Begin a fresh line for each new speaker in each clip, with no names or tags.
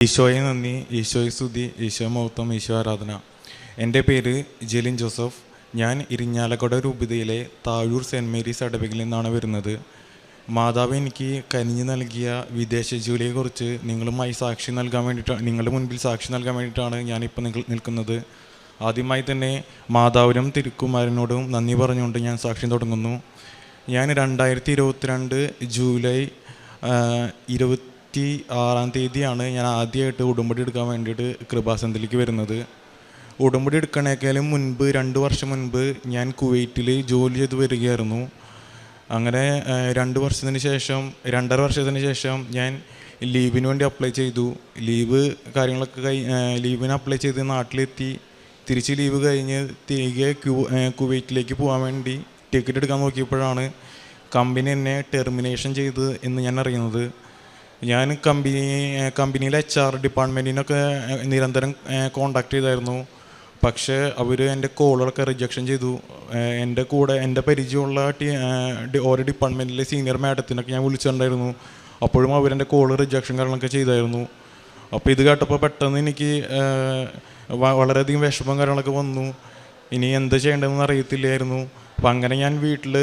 ഈശോയെ നന്ദി ഈശോയെ സ്തുതി ഈശോ മഹത്വം ഈശോ ആരാധന. എന്റെ പേര് ജെലിൻ ജോസഫ്. ഞാൻ ഇരിഞ്ഞാലക്കുട രൂപതയിലെ താഴൂർ സെന്റ് മേരീസ് അടവകിൽ നിന്നാണ് വരുന്നത്. മാതാവ് എനിക്ക് കനിഞ്ഞു നൽകിയ വിദേശ ജോലിയെക്കുറിച്ച് നിങ്ങളുമായി സാക്ഷി നൽകാൻ വേണ്ടിയിട്ടാണ് നിങ്ങളുടെ മുൻപിൽ സാക്ഷി നൽകാൻ വേണ്ടിയിട്ടാണ് ഞാനിപ്പോൾ നിങ്ങൾ നിൽക്കുന്നത്. ആദ്യമായി തന്നെ മാതാവിനും തിരുക്കുമാരനോടും നന്ദി പറഞ്ഞുകൊണ്ട് ഞാൻ സാക്ഷി തുടങ്ങുന്നു. ഞാൻ രണ്ടായിരത്തി ഇരുപത്തിരണ്ട് ജൂലൈ ആ, ഇരുപത്തി ആറാം തീയതിയാണ് ഞാൻ ആദ്യമായിട്ട് ഉടമ്പടി എടുക്കാൻ വേണ്ടിയിട്ട് കൃപാസനത്തിലേക്ക് വരുന്നത്. ഉടമ്പടി എടുക്കണേക്കാളും മുൻപ് രണ്ട് വർഷം മുൻപ് ഞാൻ കുവൈറ്റിൽ ജോലി ചെയ്ത് വരികയായിരുന്നു. അങ്ങനെ രണ്ട് വർഷത്തിന് ശേഷം രണ്ടര വർഷത്തിന് ശേഷം ഞാൻ ലീവിന് വേണ്ടി അപ്ലൈ ചെയ്തു. ലീവ് കാര്യങ്ങളൊക്കെ കഴി ലീവിന് അപ്ലൈ ചെയ്ത് നാട്ടിലെത്തി. തിരിച്ച് ലീവ് കഴിഞ്ഞ് തിരികെ ക്യൂ കുവൈറ്റിലേക്ക് പോകാൻ വേണ്ടി ടിക്കറ്റ് എടുക്കാൻ നോക്കിയപ്പോഴാണ് കമ്പനി എന്നെ ടെർമിനേഷൻ ചെയ്ത് എന്ന് ഞാൻ അറിയുന്നത്. ഞാൻ കമ്പനി കമ്പനിയിലെ എച്ച് ആർ ഡിപ്പാർട്ട്മെന്റിനൊക്കെ നിരന്തരം കോണ്ടാക്ട് ചെയ്തായിരുന്നു. പക്ഷേ അവർ എന്റെ കോളുകളൊക്കെ റിജക്ഷൻ ചെയ്തു. എന്റെ കൂടെ എന്റെ പരിചയമുള്ള ടീ ഓരോ ഡിപ്പാർട്ട്മെന്റിലെ സീനിയർ മാഡത്തിനൊക്കെ ഞാൻ വിളിച്ചിട്ടുണ്ടായിരുന്നു. അപ്പോഴും അവരെന്റെ കോൾ റിജക്ഷൻ കാര്യങ്ങളൊക്കെ ചെയ്തായിരുന്നു. അപ്പോൾ ഇത് കേട്ടപ്പോൾ പെട്ടെന്ന് എനിക്ക് വളരെയധികം വിഷമം കാര്യങ്ങളൊക്കെ വന്നു. ഇനി എന്ത് ചെയ്യേണ്ടതെന്ന് അറിയത്തില്ലായിരുന്നു. അപ്പം അങ്ങനെ ഞാൻ വീട്ടിൽ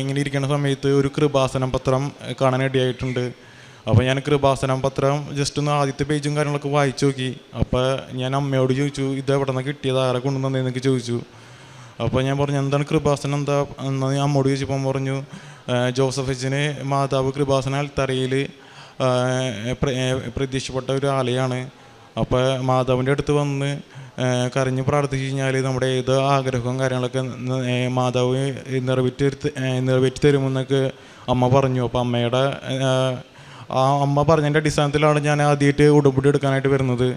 ഇങ്ങനെ ഇരിക്കുന്ന സമയത്ത് ഒരു കൃപാസനം പത്രം കാണാൻ ഇടയായിട്ടുണ്ട് അപ്പോൾ ഞാൻ കൃപാസനം പത്രം ജസ്റ്റ് ഒന്ന് ആദ്യത്തെ പേജും കാര്യങ്ങളൊക്കെ വായിച്ചു നോക്കി. അപ്പോൾ ഞാൻ അമ്മയോട് ചോദിച്ചു ഇത് എവിടെ നിന്ന് കിട്ടിയത്? ആരെ കൊണ്ടുവന്നതെന്നൊക്കെ ചോദിച്ചു. അപ്പോൾ ഞാൻ പറഞ്ഞു എന്താണ് കൃപാസനം? എന്താ? എന്ന് അമ്മോട് ചോദിച്ചപ്പം പറഞ്ഞു "ആ, ജോസഫ് അച്ഛന് മാതാവ് കൃപാസന അൽത്തറയിൽ പ്രതീക്ഷപ്പെട്ട ഒരു ആലയാണ്. അപ്പോൾ മാതാവിന്റെ അടുത്ത് വന്ന് കരഞ്ഞ് പ്രാർത്ഥിച്ചു കഴിഞ്ഞാൽ നമ്മുടെ ഏത് ആഗ്രഹവും കാര്യങ്ങളൊക്കെ മാതാവ് നിറവേറ്റി നിറവേറ്റി തരുമെന്നൊക്കെ അമ്മ പറഞ്ഞു. അപ്പോൾ അമ്മയുടെ ആ, അമ്മ പറഞ്ഞതിന്റെ അടിസ്ഥാനത്തിലാണ് ഞാൻ ആദ്യമായിട്ട് ഉടമ്പടി എടുക്കാനായിട്ട് വരുന്നത്.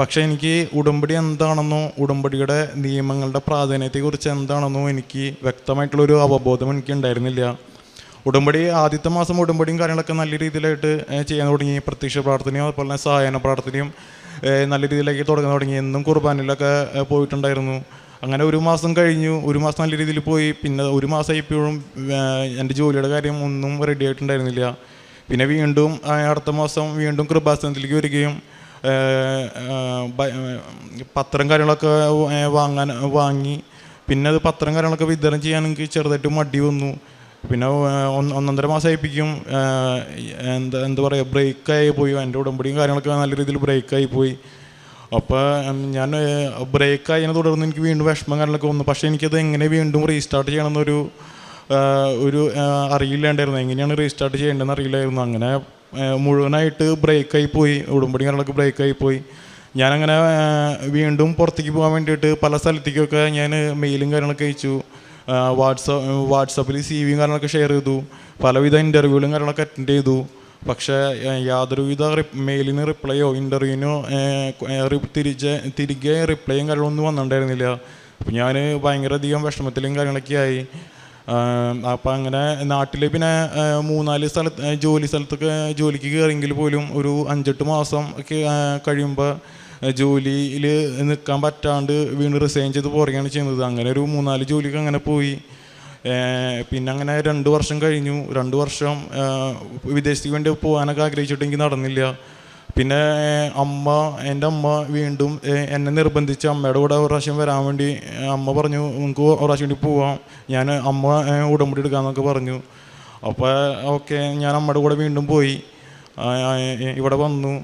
പക്ഷേ എനിക്ക് ഉടമ്പടി എന്താണെന്നോ ഉടമ്പടിയുടെ നിയമങ്ങളുടെ പ്രാധാന്യത്തെക്കുറിച്ച് എന്താണെന്നോ എനിക്ക് വ്യക്തമായിട്ടുള്ളൊരു അവബോധം എനിക്ക് ഉണ്ടായിരുന്നില്ല ഉടമ്പടി ആദ്യത്തെ മാസം ഉടമ്പടിയും കാര്യങ്ങളൊക്കെ നല്ല രീതിയിലായിട്ട് ചെയ്യാൻ തുടങ്ങി. പ്രത്യക്ഷ പ്രാർത്ഥനയും അതുപോലെ തന്നെ സഹായന പ്രാർത്ഥനയും നല്ല രീതിയിലേക്ക് തുടങ്ങാൻ തുടങ്ങി. എന്നും കുർബാനയിലൊക്കെ പോയിട്ടുണ്ടായിരുന്നു. അങ്ങനെ ഒരു മാസം കഴിഞ്ഞു. ഒരു മാസം നല്ല രീതിയിൽ പോയി. പിന്നെ ഒരു മാസം ഇപ്പോഴും എന്റെ ജോലിയുടെ കാര്യം ഒന്നും റെഡി ആയിട്ടുണ്ടായിരുന്നില്ല. പിന്നെ വീണ്ടും അടുത്ത മാസം വീണ്ടും കൃപാസനത്തിലേക്ക് വരികയും പത്രം കാര്യങ്ങളൊക്കെ വാങ്ങാൻ വാങ്ങി പിന്നെ അത് പത്രം കാര്യങ്ങളൊക്കെ വിതരണം ചെയ്യാൻ എനിക്ക് ചെറുതായിട്ട് മടി വന്നു. പിന്നെ ഒന്നൊന്നര മാസമായിപ്പിക്കും എന്താ എന്താ പറയുക ബ്രേക്കായി പോയി. എന്റെ ഉടമ്പടിയും കാര്യങ്ങളൊക്കെ നല്ല രീതിയിൽ ബ്രേക്കായി പോയി. അപ്പോൾ ഞാൻ ബ്രേക്കായതിനെ തുടർന്ന് എനിക്ക് വീണ്ടും വിഷമം കാര്യങ്ങളൊക്കെ വന്നു. പക്ഷേ എനിക്കത് എങ്ങനെ വീണ്ടും റീസ്റ്റാർട്ട് ചെയ്യണമെന്നൊരു ഒരു അറിയില്ലാണ്ടായിരുന്നു. എങ്ങനെയാണ് റീസ്റ്റാർട്ട് ചെയ്യേണ്ടതെന്ന് അറിയില്ലായിരുന്നു. അങ്ങനെ മുഴുവനായിട്ട് ബ്രേക്കായി പോയി. ഉടുമ്പടി കാര്യങ്ങളൊക്കെ ബ്രേക്കായി പോയി. ഞാനങ്ങനെ വീണ്ടും പുറത്തേക്ക് പോകാൻ വേണ്ടിയിട്ട് പല സ്ഥലത്തേക്കൊക്കെ ഞാൻ മെയിലും കാര്യങ്ങളൊക്കെ അയച്ചു. വാട്സപ്പ് വാട്സപ്പിൽ സി വിയും കാര്യങ്ങളൊക്കെ ഷെയർ ചെയ്തു. പലവിധ ഇന്റർവ്യൂകളും കാര്യങ്ങളൊക്കെ അറ്റൻഡ് ചെയ്തു. പക്ഷേ യാതൊരുവിധ മെയിലിന് റിപ്ലൈയോ ഇന്റർവ്യൂവിനോ തിരിച്ച് തിരികെ റിപ്ലൈയും കാര്യങ്ങളൊന്നും വന്നിട്ടുണ്ടായിരുന്നില്ല. അപ്പം ഞാൻ ഭയങ്കരധികം വിഷമത്തിലും കാര്യങ്ങളൊക്കെ ആയി. അപ്പം അങ്ങനെ നാട്ടിൽ പിന്നെ മൂന്നാൽ സ്ഥലത്ത് ജോലി സ്ഥലത്തൊക്കെ ജോലിക്ക് കയറിയെങ്കിൽ പോലും ഒരു അഞ്ചെട്ട് മാസം ഒക്കെ കഴിയുമ്പോൾ ജോലിയിൽ നിൽക്കാൻ പറ്റാണ്ട് വീണ്ടും റിസൈൻ ചെയ്ത് പോരുകയാണ് ചെയ്യുന്നത്. അങ്ങനെ ഒരു മൂന്നാൽ ജോലിക്ക് അങ്ങനെ പോയി. പിന്നെ അങ്ങനെ രണ്ട് വർഷം കഴിഞ്ഞു. രണ്ട് വർഷം വിദേശത്തേക്ക് വേണ്ടി പോകാനൊക്കെ ആഗ്രഹിച്ചിട്ടെങ്കിൽ നടന്നില്ല. പിന്നെ അമ്മ എന്റെ അമ്മ വീണ്ടും എന്നെ നിർബന്ധിച്ച് അമ്മയുടെ കൂടെ ഒരു പ്രാവശ്യം വരാൻ വേണ്ടി അമ്മ പറഞ്ഞു നിങ്ങൾക്ക് ഒരു പ്രാവശ്യം വേണ്ടി പോവാം. ഞാൻ അമ്മ ഉടമ്പടി എടുക്കാമെന്നൊക്കെ പറഞ്ഞു. അപ്പോൾ ഓക്കെ ഞാൻ അമ്മയുടെ കൂടെ വീണ്ടും പോയി. ഇവിടെ വന്നു.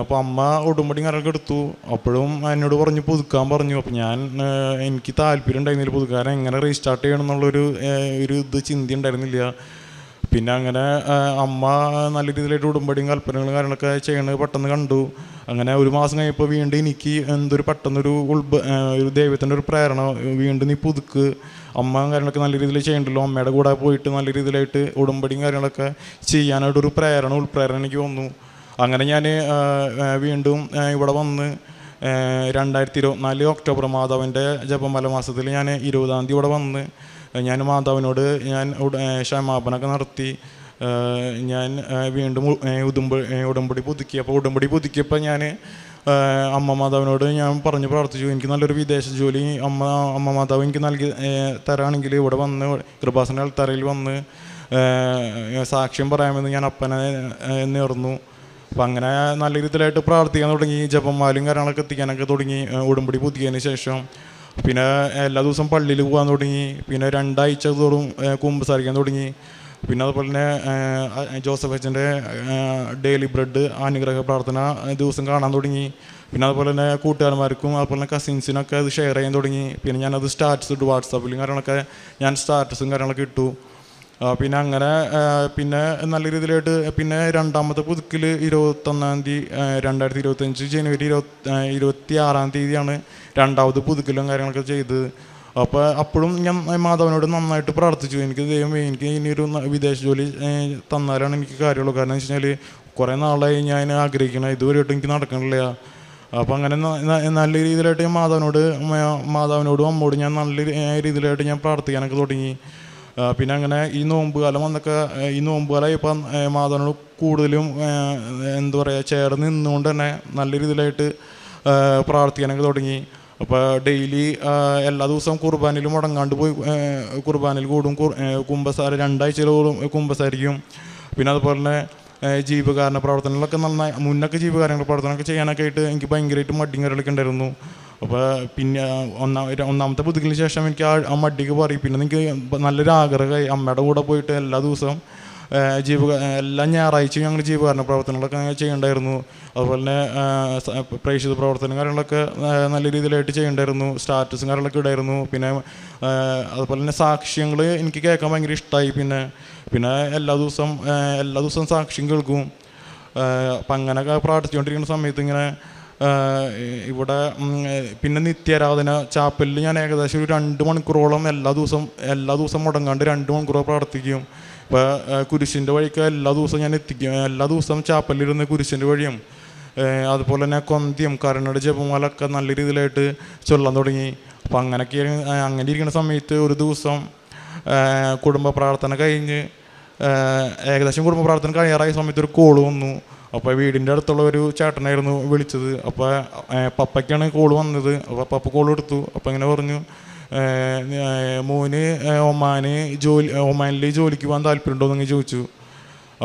അപ്പോൾ അമ്മ ഉടുമ്പടി കാര്യങ്ങളൊക്കെ എടുത്തു. അപ്പോഴും എന്നോട് പറഞ്ഞു പുതുക്കാൻ പറഞ്ഞു. അപ്പോൾ ഞാൻ എനിക്ക് താല്പര്യം ഉണ്ടായിരുന്നില്ല പുതുക്കാൻ. എങ്ങനെ റീസ്റ്റാർട്ട് ചെയ്യണം എന്നുള്ളൊരു ഒരു ഇത് ചിന്ത ഉണ്ടായിരുന്നില്ല. പിന്നെ അങ്ങനെ അമ്മ നല്ല രീതിയിലായിട്ട് ഉടുമ്പടിയും കൽപ്പനകളും കാര്യങ്ങളൊക്കെ ചെയ്യണത് പെട്ടെന്ന് കണ്ടു. അങ്ങനെ ഒരു മാസം കഴിഞ്ഞപ്പോൾ വീണ്ടും എനിക്ക് എന്തൊരു പെട്ടെന്നൊരു ഉൾബ ഒരു ദൈവത്തിന്റെ ഒരു പ്രേരണ വീണ്ടും നീ പുതുക്ക്. അമ്മ കാര്യങ്ങളൊക്കെ നല്ല രീതിയിൽ ചെയ്യണ്ടല്ലോ. അമ്മയുടെ കൂടെ പോയിട്ട് നല്ല രീതിയിലായിട്ട് ഉടമ്പടിയും കാര്യങ്ങളൊക്കെ ചെയ്യാനായിട്ടൊരു പ്രേരണ ഉൾപ്രേരണ എനിക്ക് വന്നു. അങ്ങനെ ഞാൻ വീണ്ടും ഇവിടെ വന്ന് രണ്ടായിരത്തി ഇരുപത്തിനാല് ഒക്ടോബർ മാധവന്റെ ജപമല മാസത്തിൽ ഞാൻ ഇരുപതാം തീയതി ഇവിടെ വന്ന് ഞാൻ മാതാവിനോട് ഞാൻ ക്ഷമാപനമൊക്കെ നടത്തി. ഞാൻ വീണ്ടും ഉദുമ്പ ഉടമ്പടി പുതുക്കി അപ്പോൾ ഉടമ്പടി പുതുക്കിയപ്പോൾ ഞാൻ അമ്മ മാതാവിനോട് ഞാൻ പറഞ്ഞു പ്രാർത്ഥിച്ചു. എനിക്ക് നല്ലൊരു വിദേശ ജോലി അമ്മ അമ്മ മാതാവ് എനിക്ക് നൽകി തരാണെങ്കിൽ ഇവിടെ വന്ന് കൃപാസന തറയിൽ വന്ന് സാക്ഷ്യം പറയാമെന്ന് ഞാൻ അപ്പനെ നേർന്നു. അപ്പം അങ്ങനെ നല്ല രീതിയിലായിട്ട് പ്രാർത്ഥിക്കാൻ തുടങ്ങി. ജപമാലും കാര്യങ്ങളൊക്കെ എത്തിക്കാനൊക്കെ തുടങ്ങി. ഉടമ്പടി പുതിയതിന് ശേഷം പിന്നെ എല്ലാ ദിവസവും പള്ളിയിൽ പോകാൻ തുടങ്ങി. പിന്നെ രണ്ടാഴ്ച തോറും കുമ്പസാരിക്കാൻ തുടങ്ങി. പിന്നെ അതുപോലെ തന്നെ ജോസഫ് അച്ഛന്റെ ഡെയിലി ബ്രെഡ് അനുഗ്രഹ പ്രാർത്ഥന ദിവസം കാണാൻ തുടങ്ങി. പിന്നെ അതുപോലെ തന്നെ കൂട്ടുകാരന്മാർക്കും അതുപോലെ തന്നെ കസിൻസിനൊക്കെ അത് ഷെയർ ചെയ്യാൻ തുടങ്ങി. പിന്നെ ഞാനത് സ്റ്റാറ്റസ് ഇട്ടു വാട്സാപ്പിലും കാര്യങ്ങളൊക്കെ ഞാൻ സ്റ്റാറ്റസും കാര്യങ്ങളൊക്കെ ഇട്ടു. പിന്നെ അങ്ങനെ പിന്നെ നല്ല രീതിയിലായിട്ട് പിന്നെ രണ്ടാമത്തെ പുതുക്കിൽ ഇരുപത്തൊന്നാം തീയതി രണ്ടായിരത്തി ഇരുപത്തഞ്ച് ജനുവരി ഇരുപത്തി ഇരുപത്തി ആറാം തീയതിയാണ് രണ്ടാമത് പുതുക്കിലും കാര്യങ്ങളൊക്കെ ചെയ്തത്. അപ്പോൾ അപ്പോഴും ഞാൻ മാധവനോട് നന്നായിട്ട് പ്രാർത്ഥിച്ചു. എനിക്ക് ദൈവം എനിക്ക് ഇനിയൊരു വിദേശ ജോലി തന്നാലാണ് എനിക്ക് കാര്യമുള്ളൂ. കാരണം എന്ന് വെച്ച് കഴിഞ്ഞാൽ കുറേ നാളായി ഞാൻ ആഗ്രഹിക്കണം. ഇതുവരെയായിട്ടും എനിക്ക് നടക്കണില്ല. അപ്പം അങ്ങനെ നല്ല രീതിയിലായിട്ട് ഞാൻ മാധവനോട് മാധവനോടും അമ്മോടും ഞാൻ നല്ല രീതിയിലായിട്ട് ഞാൻ പ്രാർത്ഥിക്കാനൊക്കെ തുടങ്ങി. പിന്നെ അങ്ങനെ ഈ നോമ്പ് കാലം വന്നൊക്കെ ഈ നോമ്പ് കാലം ഇപ്പം മാതാവിനോട് കൂടുതലും എന്താ പറയുക ചേർന്ന് നിന്നുകൊണ്ട് തന്നെ നല്ല രീതിയിലായിട്ട് പ്രാർത്ഥിക്കാനൊക്കെ തുടങ്ങി. അപ്പോൾ ഡെയിലി എല്ലാ ദിവസവും കുർബാനയിൽ മുടങ്ങാണ്ട് പോയി കുർബാനയിൽ കൂടും. കുമ്പസാര രണ്ടാഴ്ചയിൽ കൂടും കുമ്പസാരിക്കും. പിന്നെ അതുപോലെ തന്നെ ജീവകാരണ പ്രവർത്തനങ്ങളൊക്കെ നന്നായി മുന്നൊക്കെ ജീവകാരണ പ്രവർത്തനമൊക്കെ ചെയ്യാനൊക്കെ ആയിട്ട് എനിക്ക് ഭയങ്കരമായിട്ട് മടിയും കാര്യങ്ങളൊക്കെ ഉണ്ടായിരുന്നു. അപ്പോൾ പിന്നെ ഒന്നാം ഒന്നാമത്തെ പുതുക്കിന് ശേഷം എനിക്ക് ആ മടിക്ക് പറയും പിന്നെ എനിക്ക് നല്ലൊരു ആഗ്രഹമായി. അമ്മയുടെ കൂടെ പോയിട്ട് എല്ലാ ദിവസവും ജീവ എല്ലാ ഞായറാഴ്ചയും ഞങ്ങൾ ജീവകാരണ പ്രവർത്തനങ്ങളൊക്കെ ചെയ്യണ്ടായിരുന്നു. അതുപോലെ തന്നെ പ്രേക്ഷിത പ്രവർത്തനം കാര്യങ്ങളൊക്കെ നല്ല രീതിയിലായിട്ട് ചെയ്യണ്ടായിരുന്നു. സ്റ്റാറ്റസും കാര്യങ്ങളൊക്കെ ഇടായിരുന്നു. പിന്നെ അതുപോലെ തന്നെ സാക്ഷ്യങ്ങൾ എനിക്ക് കേൾക്കാൻ ഭയങ്കര ഇഷ്ടമായി പിന്നെ പിന്നെ എല്ലാ ദിവസവും എല്ലാ ദിവസവും സാക്ഷ്യം കേൾക്കും. അപ്പം അങ്ങനെയൊക്കെ പ്രാർത്ഥിച്ചുകൊണ്ടിരിക്കുന്ന സമയത്ത് ഇങ്ങനെ ഇവിടെ പിന്നെ നിത്യാരാധന ചാപ്പലിൽ ഞാൻ ഏകദേശം ഒരു രണ്ട് മണിക്കൂറോളം എല്ലാ ദിവസവും എല്ലാ ദിവസവും മുടങ്ങാണ്ട് രണ്ട് മണിക്കൂർ പ്രാർത്ഥിക്കും. ഇപ്പോൾ കുരിശിന്റെ വഴിക്ക് എല്ലാ ദിവസവും ഞാൻ എത്തിക്കും. എല്ലാ ദിവസവും ചാപ്പലിരുന്ന് കുരിശിന്റെ വഴിയും അതുപോലെ തന്നെ കൊന്തിയും കരുണയുടെ ജപമാലൊക്കെ നല്ല രീതിയിലായിട്ട് ചൊല്ലാൻ തുടങ്ങി. അപ്പം അങ്ങനെയൊക്കെ അങ്ങനെ ഇരിക്കുന്ന സമയത്ത് ഒരു ദിവസം കുടുംബ പ്രാർത്ഥന കഴിഞ്ഞ് ഏകദേശം കുടുംബ പ്രാർത്ഥന കഴിയാറായ സമയത്ത് ഒരു കോൾ വന്നു. അപ്പോൾ വീടിന്റെ അടുത്തുള്ള ഒരു ചേട്ടനായിരുന്നു വിളിച്ചത്. അപ്പോൾ പപ്പയ്ക്കാണ് കോൾ വന്നത്. അപ്പോൾ പപ്പ കോൾ എടുത്തു. അപ്പോൾ ഇങ്ങനെ പറഞ്ഞു മോന് ഒമാന് ജോലി ഒമാനിൽ ജോലിക്ക് പോകാൻ താല്പര്യമുണ്ടോ എന്ന് ചോദിച്ചു.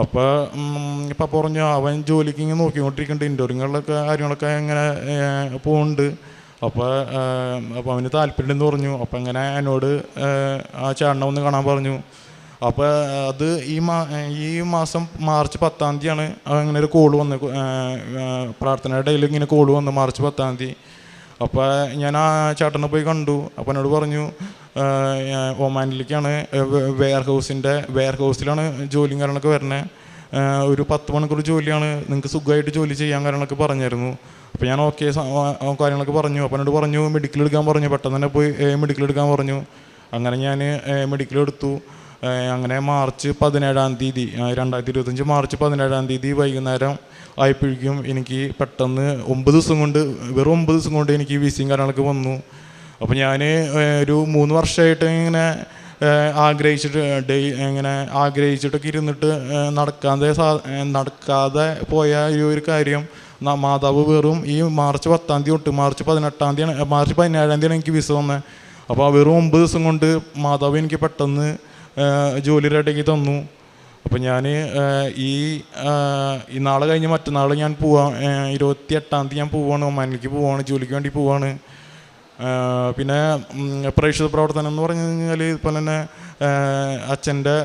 അപ്പോൾ പപ്പ പറഞ്ഞു അവൻ ജോലിക്ക് ഇങ്ങനെ നോക്കിക്കൊണ്ടിരിക്കുന്നുണ്ട്. ഇന്റർവ്യൂകളിലൊക്കെ കാര്യങ്ങളൊക്കെ ഇങ്ങനെ പോകുന്നുണ്ട് അപ്പോൾ അപ്പോൾ അവന് താല്പര്യമുണ്ടെന്ന് പറഞ്ഞു. അപ്പോൾ അങ്ങനെ എന്നോട് ആ ചേട്ടനെ ഒന്ന് കാണാൻ പറഞ്ഞു. അപ്പോൾ അത് ഈ മാ ഈ മാസം മാർച്ച് പത്താം തീയതിയാണ് അങ്ങനെ ഒരു കോൾ വന്ന് പ്രാർത്ഥനയുടെ ഇടയിൽ ഇങ്ങനെ കോൾ വന്ന് മാർച്ച് പത്താം തീയതി. അപ്പോൾ ഞാൻ ആ ചേട്ടനെ പോയി കണ്ടു. അപ്പോൾ എന്നോട് പറഞ്ഞു ഒമാനിലേക്കാണ് വെയർ ഹൗസിന്റെ വെയർ ഹൗസിലാണ് ജോലിയും കാര്യങ്ങളൊക്കെ വരുന്നത് ഒരു പത്ത് മണിക്കൂർ ജോലിയാണ് നിങ്ങൾക്ക് സുഖമായിട്ട് ജോലി ചെയ്യാൻ കാര്യങ്ങളൊക്കെ പറഞ്ഞായിരുന്നു. അപ്പോൾ ഞാൻ ഓക്കെ കാര്യങ്ങളൊക്കെ പറഞ്ഞു. അപ്പോൾ എന്നോട് പറഞ്ഞു മെഡിക്കൽ എടുക്കാൻ പറഞ്ഞു പെട്ടെന്ന് തന്നെ പോയി മെഡിക്കൽ എടുക്കാൻ പറഞ്ഞു. അങ്ങനെ ഞാൻ മെഡിക്കൽ എടുത്തു. അങ്ങനെ മാർച്ച് പതിനേഴാം തീയതി രണ്ടായിരത്തി ഇരുപത്തഞ്ച് മാർച്ച് പതിനേഴാം തീയതി വൈകുന്നേരം ആയപ്പോഴേക്കും എനിക്ക് പെട്ടെന്ന് ഒമ്പത് ദിവസം കൊണ്ട് വെറും ഒമ്പത് ദിവസം കൊണ്ട് എനിക്ക് വിസിയും കാര്യങ്ങളൊക്കെ വന്നു. അപ്പോൾ ഞാൻ ഒരു മൂന്ന് വർഷമായിട്ട് ഇങ്ങനെ ആഗ്രഹിച്ചിട്ട് ഡെയ് ഇങ്ങനെ ആഗ്രഹിച്ചിട്ടൊക്കെ ഇരുന്നിട്ട് നടക്കാതെ സാ നടക്കാതെ പോയ ഈ ഒരു കാര്യം മാതാവ് വെറും ഈ മാർച്ച് പത്താം തീയതി തൊട്ട് മാർച്ച് പതിനെട്ടാം തീയതി മാർച്ച് പതിനേഴാം തീയതിയാണ് എനിക്ക് വിസ വന്നത് അപ്പോൾ വെറും ഒമ്പത് ദിവസം കൊണ്ട് മാതാവ് എനിക്ക് പെട്ടെന്ന് ജോലി റെഡിയാക്കി തന്നു. അപ്പോൾ ഞാൻ ഈ നാളെ കഴിഞ്ഞ് മറ്റന്നാൾ ഞാൻ പോവാം ഇരുപത്തി എട്ടാം തീയതി ഞാൻ പോവാണ്. ഒമാനിലേക്ക് പോവാണ് ജോലിക്ക് വേണ്ടി പോവാണ്. പിന്നെ പ്രേക്ഷിത പ്രവർത്തനം എന്ന് പറഞ്ഞു കഴിഞ്ഞാൽ ഇപ്പം തന്നെ അച്ഛന്റെ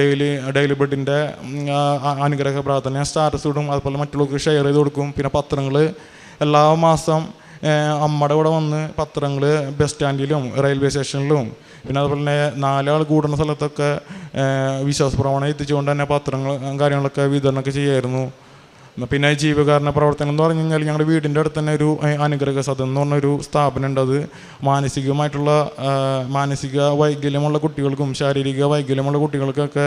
ഡെയിലി ഡെയിലി ബെഡിന്റെ അനുഗ്രഹ പ്രാർത്ഥന സ്റ്റാറ്റസ് ഇടും. അതുപോലെ മറ്റുള്ളവർക്ക് ഷെയർ ചെയ്ത് കൊടുക്കും. പിന്നെ പത്രങ്ങൾ എല്ലാ മാസം അമ്മയുടെ കൂടെ വന്ന് പത്രങ്ങൾ ബസ് സ്റ്റാൻഡിലും റെയിൽവേ സ്റ്റേഷനിലും. പിന്നെ അതുപോലെ തന്നെ നാലാൾ കൂടുന്ന സ്ഥലത്തൊക്കെ വിശ്വാസപ്രമാണം വിശ്വാസ പ്രമാണം എത്തിച്ചുകൊണ്ട് തന്നെ പത്രങ്ങൾ കാര്യങ്ങളൊക്കെ വിതരണമൊക്കെ ചെയ്യായിരുന്നു. പിന്നെ ജീവകാരണ പ്രവർത്തനം എന്ന് പറഞ്ഞു കഴിഞ്ഞാൽ ഞങ്ങളുടെ വീടിന്റെ അടുത്ത് തന്നെ ഒരു അനുഗ്രഹ സദൻ എന്ന് പറഞ്ഞൊരു സ്ഥാപനം ഉണ്ട് അത് മാനസികമായിട്ടുള്ള മാനസിക വൈകല്യമുള്ള കുട്ടികൾക്കും ശാരീരിക വൈകല്യമുള്ള കുട്ടികൾക്കൊക്കെ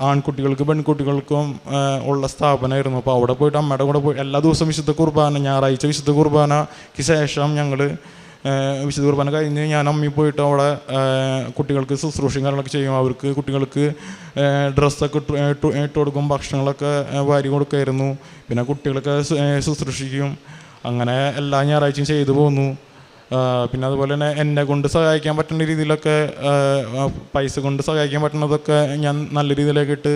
ആൺകുട്ടികൾക്കും പെൺകുട്ടികൾക്കും ഉള്ള സ്ഥാപനമായിരുന്നു. അപ്പോൾ അവിടെ പോയിട്ട് അമ്മയുടെ കൂടെ പോയി എല്ലാ ദിവസവും വിശുദ്ധ കുർബാന ഞായറാഴ്ച വിശുദ്ധ കുർബാനയ്ക്ക് ശേഷം ഞങ്ങൾ വിശുദ്ധ കുർബാന കഴിഞ്ഞ് ഞാൻ അമ്മി പോയിട്ട് അവിടെ കുട്ടികൾക്ക് ശുശ്രൂഷയും കാര്യങ്ങളൊക്കെ ചെയ്യും. അവർക്ക് കുട്ടികൾക്ക് ഡ്രസ്സൊക്കെ ഇട്ട് ഇട്ട് കൊടുക്കും ഭക്ഷണങ്ങളൊക്കെ വാരി കൊടുക്കുമായിരുന്നു പിന്നെ കുട്ടികളൊക്കെ ശുശ്രൂഷിക്കും. അങ്ങനെ എല്ലാ ഞായറാഴ്ചയും ചെയ്തു പോന്നു. പിന്നെ അതുപോലെ തന്നെ എന്നെ കൊണ്ട് സഹായിക്കാൻ പറ്റുന്ന രീതിയിലൊക്കെ പൈസ കൊണ്ട് സഹായിക്കാൻ പറ്റുന്നതൊക്കെ ഞാൻ നല്ല രീതിയിലേക്ക് ഇട്ട്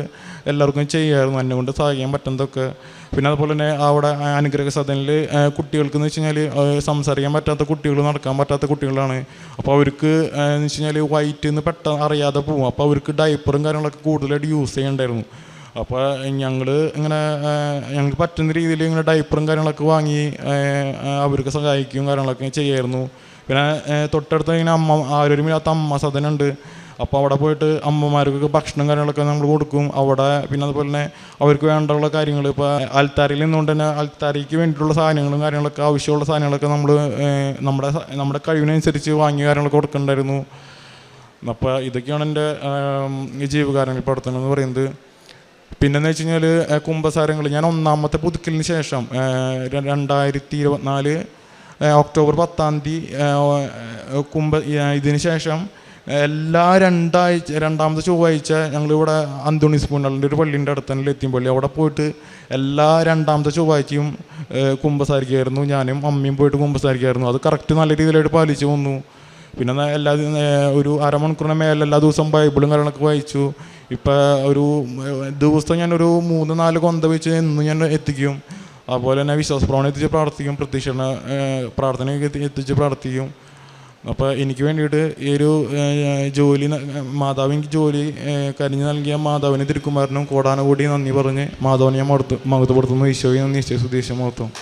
എല്ലാവർക്കും ചെയ്യുമായിരുന്നു എന്നെ കൊണ്ട് സഹായിക്കാൻ പറ്റുന്നതൊക്കെ. പിന്നെ അതുപോലെ തന്നെ അവിടെ അനുഗ്രഹ സദനിൽ കുട്ടികൾക്ക് എന്ന് വെച്ച് കഴിഞ്ഞാൽ സംസാരിക്കാൻ പറ്റാത്ത കുട്ടികൾ നടക്കാൻ പറ്റാത്ത കുട്ടികളാണ്. അപ്പോൾ അവർക്ക് എന്ന് വെച്ച് കഴിഞ്ഞാൽ വൈറ്റ് നിന്ന് പെട്ടെന്ന് അറിയാതെ പോകും അപ്പോൾ അവർക്ക് ഡൈപ്പറും കാര്യങ്ങളൊക്കെ കൂടുതലായിട്ട് യൂസ് ചെയ്യണ്ടായിരുന്നു. അപ്പോൾ ഞങ്ങൾ ഇങ്ങനെ ഞങ്ങൾക്ക് പറ്റുന്ന രീതിയിൽ ഇങ്ങനെ ഡൈപ്പറും കാര്യങ്ങളൊക്കെ വാങ്ങി അവർക്ക് സഹായിക്കും കാര്യങ്ങളൊക്കെ ചെയ്യായിരുന്നു. പിന്നെ തൊട്ടടുത്ത് ഇങ്ങനെ അമ്മ ആരോഗ്യമില്ലാത്ത അമ്മ സദനുണ്ട്. അപ്പോൾ അവിടെ പോയിട്ട് അമ്മമാർക്കൊക്കെ ഭക്ഷണം കാര്യങ്ങളൊക്കെ നമ്മൾ കൊടുക്കും. അവിടെ പിന്നെ അതുപോലെ തന്നെ അവർക്ക് വേണ്ടുള്ള കാര്യങ്ങൾ ഇപ്പോൾ അൽത്താരയിൽ നിന്നുകൊണ്ട് തന്നെ അൽത്താരയ്ക്ക് വേണ്ടിയിട്ടുള്ള സാധനങ്ങളും കാര്യങ്ങളൊക്കെ ആവശ്യമുള്ള സാധനങ്ങളൊക്കെ നമ്മൾ നമ്മുടെ നമ്മുടെ കഴിവിനനുസരിച്ച് വാങ്ങിയ കാര്യങ്ങളൊക്കെ കൊടുക്കണ്ടായിരുന്നു. അപ്പോൾ ഇതൊക്കെയാണ് എന്റെ ജീവകാരണ പ്രവർത്തനം എന്ന് പറയുന്നത്. പിന്നെന്ന് വെച്ച് കഴിഞ്ഞാൽ കുംഭസാരങ്ങൾ ഞാൻ ഒന്നാമത്തെ പുതുക്കലിന് ശേഷം രണ്ടായിരത്തി ഇരുപത്തിനാല് ഒക്ടോബർ പത്താം തീയതി കുംഭ ഇതിന് ശേഷം എല്ലാ രണ്ടാഴ്ച രണ്ടാമത്തെ ചൊവ്വാഴ്ച ഞങ്ങളിവിടെ അന്തോണി സ്പൂണലിന്റെ ഒരു പള്ളീന്റെ അടുത്ത് തന്നെ എത്തിയും പള്ളി. അവിടെ പോയിട്ട് എല്ലാ രണ്ടാമത്തെ ചൊവ്വാഴ്ചയും കുംഭസാരിക്കായിരുന്നു. ഞാനും അമ്മയും പോയിട്ട് കുംഭസാരിക്കായിരുന്നു. അത് കറക്റ്റ് നല്ല രീതിയിലായിട്ട് പാലിച്ചു വന്നു പിന്നെ എല്ലാ ഒരു അരമണിക്കൂറിന് മേലെ എല്ലാ ദിവസവും ബൈബിളും കാര്യങ്ങളൊക്കെ വായിച്ചു. ഇപ്പം ഒരു ദിവസം ഞാനൊരു മൂന്ന് നാല് കൊന്ത വെച്ച് എന്നും ഞാൻ എത്തിക്കും. അതുപോലെ തന്നെ വിശ്വാസപ്രവണം എത്തിച്ച് പ്രാർത്ഥിക്കും പ്രത്യക്ഷണ പ്രാർത്ഥന എത്തി- എത്തിച്ച് പ്രാർത്ഥിക്കും. അപ്പോൾ എനിക്ക് വേണ്ടിയിട്ട് ഈ ഒരു ജോലി മാതാവ് ജോലി കരിഞ്ഞ് നൽകിയ മാതാവിന് തിരുക്കുമാരനും കോടാനുകൂടി നന്ദി പറഞ്ഞ് മാധവനെ ഞാൻ മഹത്വപ്പെടുത്തുന്നു. ഈശോയെ നന്ദി ഈശോ സുദേശം മഹത്വം.